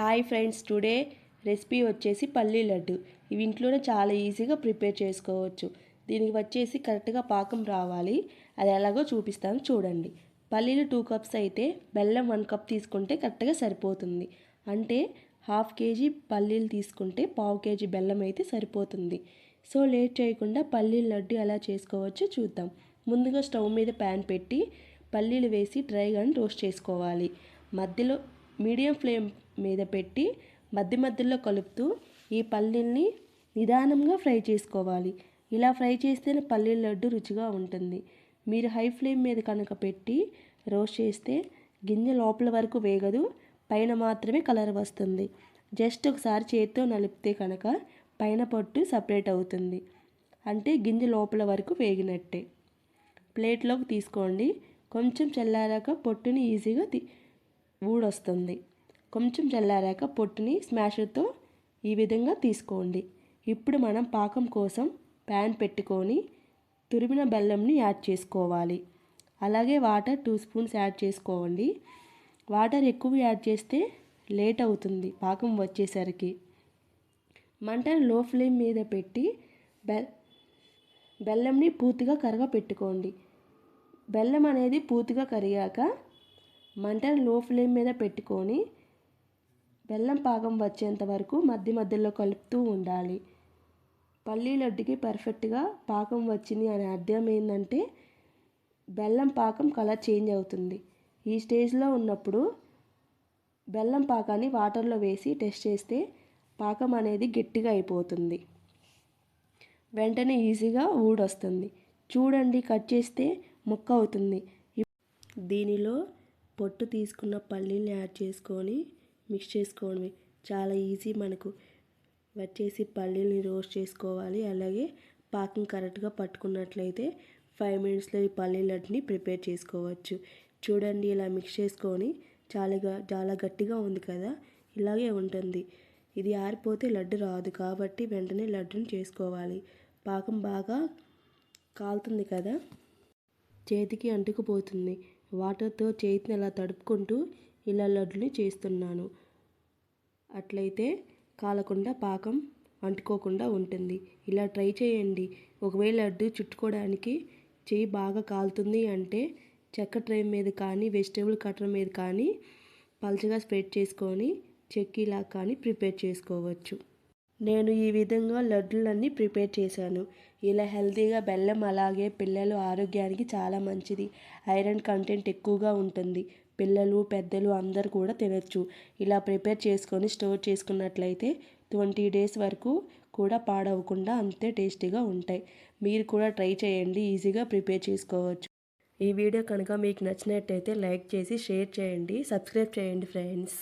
Hi friends today recipe వచ్చేసి పల్లీ లడ్డు. ఇవి ఇంట్లోనే చాలా ఈజీగా ప్రిపేర్ చేసుకోవచ్చు. దీనికి వచ్చేసి కరెక్ట్గా పాకం రావాలి. అది ఎలాగో చూపిస్తాను చూడండి. పల్లీలు టూ కప్స్ అయితే బెల్లం వన్ కప్ తీసుకుంటే కరెక్ట్గా సరిపోతుంది. అంటే హాఫ్ కేజీ పల్లీలు తీసుకుంటే పావు కేజీ బెల్లం అయితే సరిపోతుంది. సో లేట్ చేయకుండా పల్లీల లడ్డు ఎలా చేసుకోవచ్చో చూద్దాం. ముందుగా స్టవ్ మీద ప్యాన్ పెట్టి పల్లీలు వేసి డ్రైగా రోస్ట్ చేసుకోవాలి. మధ్యలో మీడియం ఫ్లేమ్ మీద పెట్టి మధ్య మధ్యలో కలుపుతూ ఈ పల్లీల్ని నిదానంగా ఫ్రై చేసుకోవాలి. ఇలా ఫ్రై చేస్తేనే పల్లీల లడ్డు రుచిగా ఉంటుంది. మీరు హై ఫ్లేమ్ మీద కనుక పెట్టి రోస్ట్ చేస్తే గింజ లోపల వరకు వేగదు పైన మాత్రమే కలర్ వస్తుంది. జస్ట్ ఒకసారి చేతితో నలిపితే కనుక పైన పొట్టు సపరేట్ అవుతుంది. అంటే గింజ లోపల వరకు వేగినట్టే. ప్లేట్లోకి తీసుకోండి. కొంచెం చల్లారాక పొట్టుని ఈజీగా తీ ఊడొస్తుంది. కొంచెం చల్లారాక పొట్టుని స్మాషర్తో ఈ విధంగా తీసుకోండి. ఇప్పుడు మనం పాకం కోసం ప్యాన్ పెట్టుకొని తురిమిన బెల్లంని యాడ్ చేసుకోవాలి. అలాగే వాటర్ టూ స్పూన్స్ యాడ్ చేసుకోండి. వాటర్ ఎక్కువ యాడ్ చేస్తే లేట్ అవుతుంది పాకం వచ్చేసరికి. మంటను లో ఫ్లేమ్ మీద పెట్టి బెల్ బెల్లంని పూర్తిగా కరగ పెట్టుకోండి. బెల్లం అనేది పూర్తిగా కరిగాక మంటను లో ఫ్లేమ్ మీద పెట్టుకొని బెల్లం పాకం వచ్చేంత వరకు మధ్య మధ్యలో కలుపుతూ ఉండాలి. పల్లీ లడ్డుకి పర్ఫెక్ట్గా పాకం వచ్చింది అనే అర్థం ఏంటంటే బెల్లం పాకం కలర్ చేంజ్ అవుతుంది. ఈ స్టేజ్లో ఉన్నప్పుడు బెల్లం పాకాన్ని వాటర్లో వేసి టెస్ట్ చేస్తే పాకం అనేది గట్టిగా అయిపోతుంది. వెంటనే ఈజీగా ఊడొస్తుంది. చూడండి కట్ చేస్తే ముక్క అవుతుంది. దీనిలో పొట్టు తీసుకున్న పల్లీని యాడ్ చేసుకొని మిక్స్ చేసుకోవడమే. చాలా ఈజీ మనకు. వచ్చేసి పల్లీలని రోస్ట్ చేసుకోవాలి. అలాగే పాకం కరెక్ట్గా పట్టుకున్నట్లయితే ఫైవ్ మినిట్స్లో ఈ పల్లీ లడ్డుని ప్రిపేర్ చేసుకోవచ్చు. చూడండి ఇలా మిక్స్ చేసుకొని చాలా చాలా గట్టిగా ఉంది కదా? ఇలాగే ఉంటుంది. ఇది ఆరిపోతే లడ్డు రాదు కాబట్టి వెంటనే లడ్డుని చేసుకోవాలి. పాకం బాగా కాలుతుంది కదా? చేతికి అంటుకుపోతుంది. వాటర్తో చేతిని అలా తడుపుకుంటూ ఇలా లడ్డుని చేస్తున్నాను. అట్లయితే కాలకుండా పాకం అంటుకోకుండా ఉంటుంది. ఇలా ట్రై చేయండి. ఒకవేళ లడ్డు చుట్టుకోవడానికి చెయ్యి బాగా కాలుతుంది అంటే చెక్క ట్రే మీద కానీ వెజిటేబుల్ కట్టర్ మీద కానీ పలచగా స్ప్రెడ్ చేసుకొని చెక్కీలా కానీ ప్రిపేర్ చేసుకోవచ్చు. నేను ఈ విధంగా లడ్డులన్నీ ప్రిపేర్ చేశాను. ఇలా హెల్తీగా బెల్లం అలాగే పిల్లలు ఆరోగ్యానికి చాలా మంచిది. ఐరన్ కంటెంట్ ఎక్కువగా ఉంటుంది. పిల్లలు పెద్దలు అందరు కూడా తినచ్చు. ఇలా ప్రిపేర్ చేసుకొని స్టోర్ చేసుకున్నట్లయితే ట్వంటీ డేస్ వరకు కూడా పాడవకుండా అంతే టేస్టీగా ఉంటాయి. మీరు కూడా ట్రై చేయండి ఈజీగా ప్రిపేర్ చేసుకోవచ్చు. ఈ వీడియో కనుక మీకు నచ్చినట్టయితే లైక్ చేసి షేర్ చేయండి. సబ్స్క్రైబ్ చేయండి ఫ్రెండ్స్.